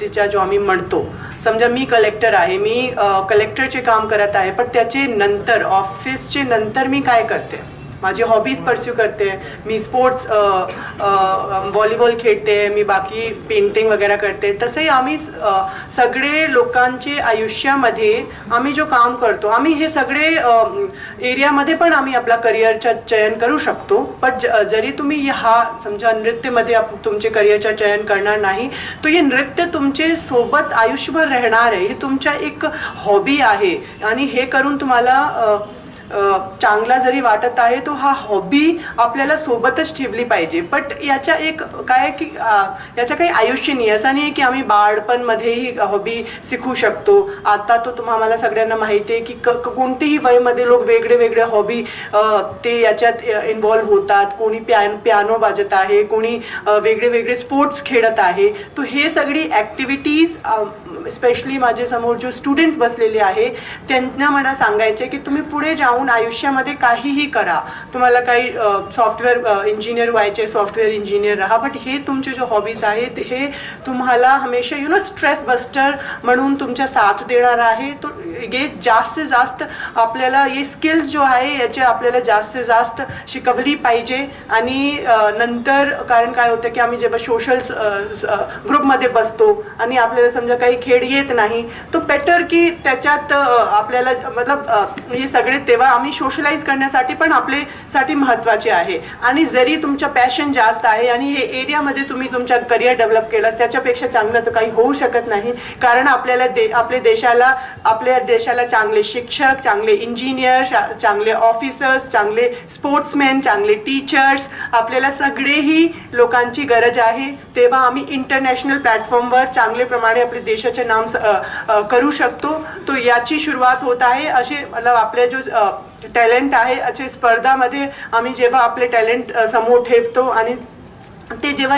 तिच्या जो आम्ही म्हणतो. समजा मी कलेक्टर आहे मी कलेक्टरचे काम करत आहे पण त्याचे नंतर ऑफिसचे नंतर मी काय करते? माझी हॉबीज परस्यू करते. मी स्पोर्ट्स व्हॉलीबॉल खेळते. मी बाकी पेंटिंग वगैरे करते. तसंही आम्ही स- सगळे लोकांचे आयुष्यामध्ये आम्ही जो काम करतो आम्ही हे सगळे एरियामध्ये पण आम्ही आपला करिअरचा चयन करू शकतो. पण ज- जरी तुम्ही हा समजा नृत्यमध्ये आप- तुमचे करिअरचा चयन करणार नाही तर हे नृत्य तुमचे सोबत आयुष्यभर राहणार आहे हे तुमच्या एक हॉबी आहे. आणि हे करून तुम्हाला चांगला जरी वाटत आहे तो हा हॉबी आपल्याला सोबतच ठेवली पाहिजे. बट याच्या एक काय की याच्या याचं काही आयुष्य नाही. असं नाही की आम्ही बाळपणमध्येही हॉबी शिकू शकतो. आता तो तुम्हाला सगळ्यांना माहिती आहे की क कोणतेही कोणतीही वयमध्ये लोक वेगळे वेगळे हॉबी ते याच्यात इन्व्हॉल्व्ह होतात. कोणी प्यान पियानो वाजत आहे कोणी वेगळे वेगळे स्पोर्ट्स खेळत आहे. तो हे सगळी ॲक्टिव्हिटीज स्पेशली माझ्यासमोर जो स्टुडंट्स बसलेले आहे त्यांना मला सांगायचे की तुम्ही पुढे जाऊन आयुष्यामध्ये काहीही करा. तुम्हाला काही सॉफ्टवेअर इंजिनियर व्हायचे सॉफ्टवेअर इंजिनियर राहा. बट हे तुमचे जे हॉबीज आहेत हे तुम्हाला हमेशा यु नो स्ट्रेस बस्टर म्हणून तुमच्या साथ देणार आहे. तो हे जास्तीत जास्त आपल्याला हे स्किल्स जो आहे याचे आपल्याला जास्तीत जास्त शिकवली पाहिजे. आणि नंतर कारण काय होतं की आम्ही जेव्हा सोशल ग्रुपमध्ये बसतो आणि आपल्याला समजा काही खेळ येत नाही तो बेटर की त्याच्यात आपल्याला मतलब हे सगळे तेव्हा आम्ही सोशलाइज करण्यासाठी पण आपल्यासाठी महत्त्वाचे आहे. आणि जरी तुमचं पॅशन जास्त आहे आणि हे एरियामध्ये तुम्ही तुमच्या करिअर डेव्हलप केलं त्याच्यापेक्षा चांगलं तर काही होऊ शकत नाही. कारण आपल्याला दे आपल्या देशाला आपल्या देशाला चांगले शिक्षक चांगले इंजिनियर चांगले ऑफिसर्स चांगले स्पोर्ट्समॅन चांगले टीचर्स आपल्याला सगळेही लोकांची गरज आहे. तेव्हा आम्ही इंटरनॅशनल प्लॅटफॉर्मवर चांगले प्रमाणे आपले देशाचे नाम स- करू शकतो. तो याची सुरुवात होत आहे. असे मतलब आपले जो टॅलेंट आहे असे स्पर्धामध्ये आम्ही जेव्हा आपले टॅलेंट समोर ठेवतो आणि ते जेव्हा